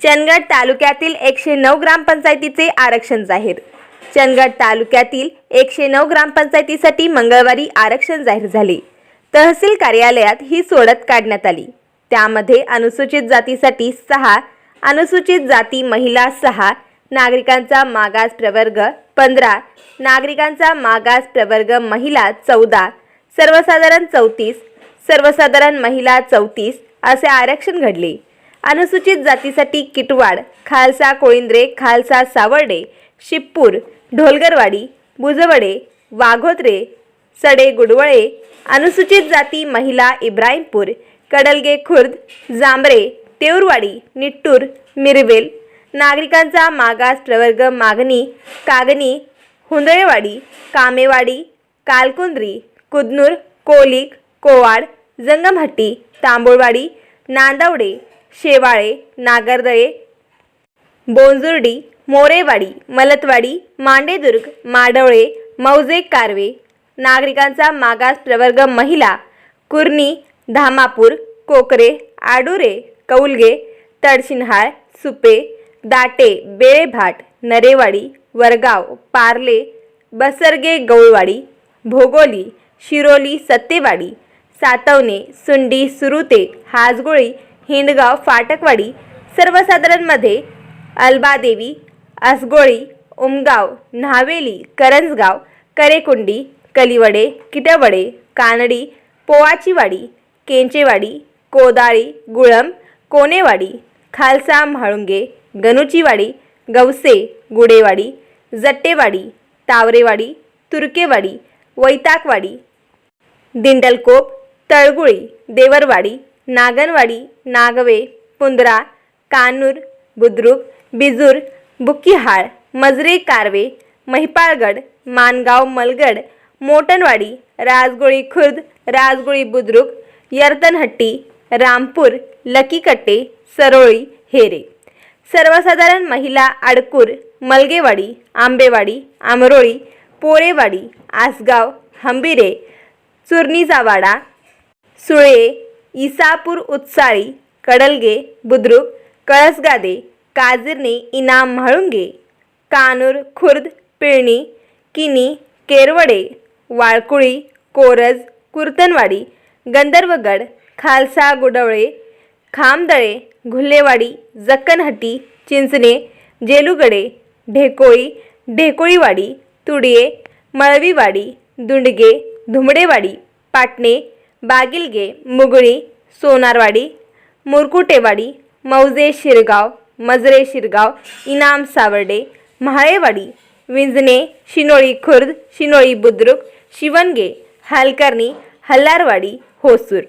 चंदगड तालुक्यातील एकशे नऊ ग्रामपंचायतीचे आरक्षण जाहीर. चंदगड तालुक्यातील एकशे नऊ ग्रामपंचायतीसाठी मंगळवारी आरक्षण जाहीर झाले. तहसील कार्यालयात ही सोडत काढण्यात आली. त्यामध्ये अनुसूचित जातीसाठी सहा अनुसूचित जाती महिला सहा नागरिकांचा मागास प्रवर्ग पंधरा नागरिकांचा मागास प्रवर्ग महिला चौदा सर्वसाधारण चौतीस सर्वसाधारण महिला चौतीस असे आरक्षण घडले. अनुसूचित जातीसाठी किटवाड खालसा कोळिंद्रे खालसा सावर्डे शिप्पूर ढोलगरवाडी बुजवडे वाघोत्रे सडे गुडवळे अनुसूचित जाती महिला इब्राहिमपूर कडलगे खुर्द जांभरे तेऊरवाडी निट्टूर मिरवेल नागरिकांचा मागास प्रवर्ग मागणी कागणी हुंदळेवाडी कामेवाडी कालकुंद्री कुदनूर कोलिक कोवाड जंगमहट्टी तांबोळवाडी नांदवडे शेवाळे नागरदळे बोंजुर्डी मोरेवाडी मलतवाडी मांडेदुर्ग माडवळे मौजे कारवे नागरिकांचा मागास प्रवर्ग महिला कुर्णी धामापूर कोकरे आडुरे कौलगे तडशिन्हाळ सुपे दाटे बेळेभाट नरेवाडी वरगाव पार्ले बसरगे गौळवाडी भोगोली शिरोली सत्तेवाडी सातवणे सुंडी सुरुते हाजगोळी हिंडगाव फाटकवाडी सर्वसाधारणमध्ये अलबादेवी असगोळी उमगाव न्हावेली करंजगाव करेकुंडी कलिवडे किटवडे कानडी पोवाचीवाडी केंचेवाडी कोदाळी गुळम कोनेवाडी खालसा म्हाळुंगे गनुचीवाडी गवसे गुडेवाडी जट्टेवाडी तावरेवाडी तुर्केवाडी वैताकवाडी दिंडलकोप तळगुळी देवरवाडी नागनवाडी नागवे पुंदरा कानूर बुद्रुक बिजूर बुक्कीहाळ मजरे कारवे महिपाळगड मानगाव मलगड मोटनवाडी राजगोळी खुर्द राजगोळी बुद्रुक यर्तनहट्टी रामपूर लकीकट्टे सरोळी हेरे. सर्वसाधारण महिला आडकूर मलगेवाडी आंबेवाडी आमरोळी पोरेवाडी आसगाव हंबिरे चुरणीचावाडा सुळे इसापूर उत्साळी कडलगे बुद्रुक कळसगादे काजिरणे इनाम म्हाळुंगे. कानूर खुर्द पिळणी किनी केरवडे वाळकुळी कोरज कुर्तनवाडी गंधर्वगड खालसा गुडवळे खामदळे घुल्लेवाडी जक्कनहट्टी चिंचणे जेलुगडे ढेकोळी ढेकोळीवाडी तुडिये मळवीवाडी दुंडगे धुमडेवाडी पाटणे बागिलगे मुगळी सोनारवाडी मुरकुटेवाडी मौजे शिरगाव मजरे शिरगाव इनाम सावर्डे म्हाळेवाडी विंजणे शिनोळी खुर्द शिनोळी बुद्रुक शिवणगे हालकर्णी हल्लारवाडी होसूर.